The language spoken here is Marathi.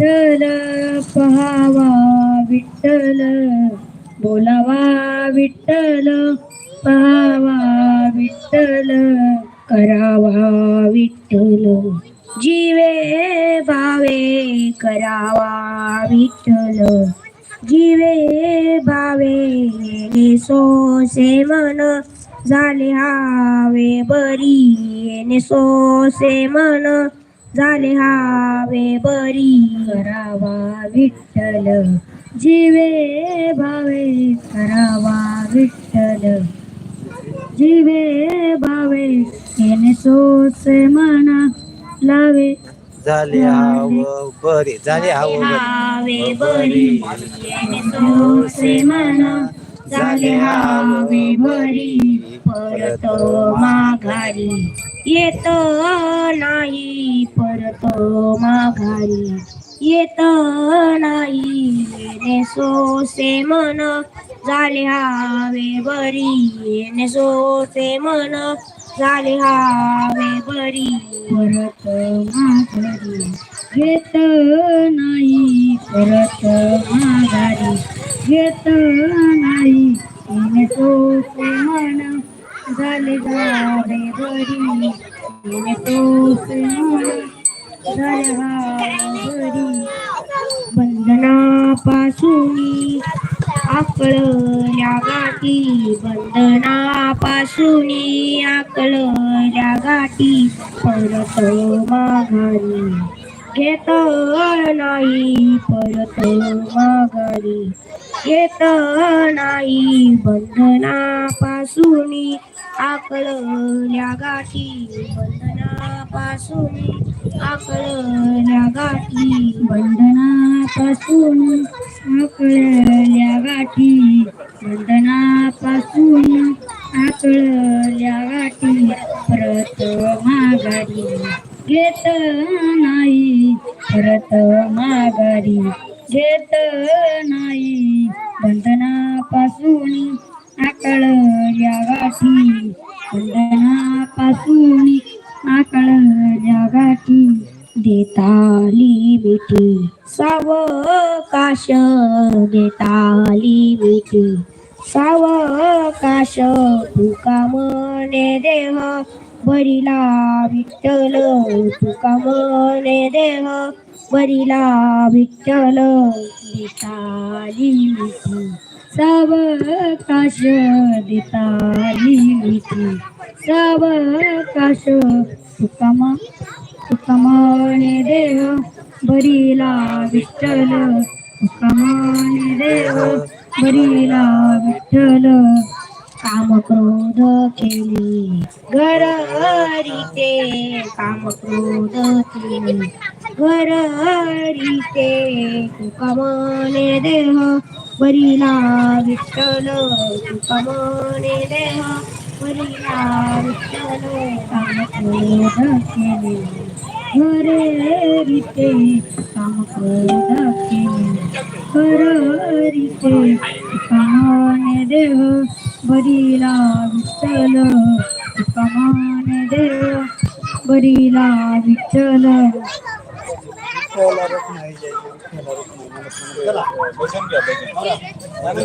विठ्ठल पहावा विठ्ठल. बोलावा विठ्ठल पहावा विठ्ठल. करावा विठ्ठल. जीवे भावे करावा विठ्ठल. जीवे भावे सो मन. झाले हावे बरी नेसोसे मन. झाले हावे बरी. करावा विठ्ठल. जीवे भावे करावा विठ्ठल. जीवे भावे येणे सोसे मना लावे. झाले हाव बरे झाले हाव बरे. येणे सोसे मना झाले हावे बरी. परत माघारी येत नाही परत माघारी. येत नाही येणे सोसे मन झाले हावे बरी येणे सोसे मन झाले हावे बरी परत माघारी येत नाही परत माघारी येत नाही येणे सोसे मन झाले गावे बरी येणे सोसे मन झाले बंधनापासून आकळल्या गाठी बंधनापासून आकळल्या गाठी परत माघारी. घेत नाही परत माघारी. घेत नाही बंधनापासून आकळल्या गाठी बंधनापासून आकळल्या गाठी बंधनापासून आकळल्या गाठी बंधनापासून आकळल्या गाठी परत माघारी. घेत नाही. परत माघारी. घेत नाही. बंधनापासून पासून आकळ जगाची देताली मिठी. सावकाश देताली मिठी. सावकाश तुका मने देह बरीला विठ्ठल तुका मने देह बरीला विठ्ठल देताली मिठी. सावकाश देताली मिठी सावकाश तुका म तुकामाने देव बरीला विठ्ठल तुकामाने देव बरीला विठ्ठल काम क्रोध केली घर काम क्रोध केली घर ते तुकामाने देह बरीला विठ्ठल तुकामाने देह बरीला विठ्ठल काम क्रोध केली हरे रिते काम क्रोध केले हर रिते कामाने देव बरीला विठ्ठल ট্রলার নাই যায় ট্রলার নাই মানে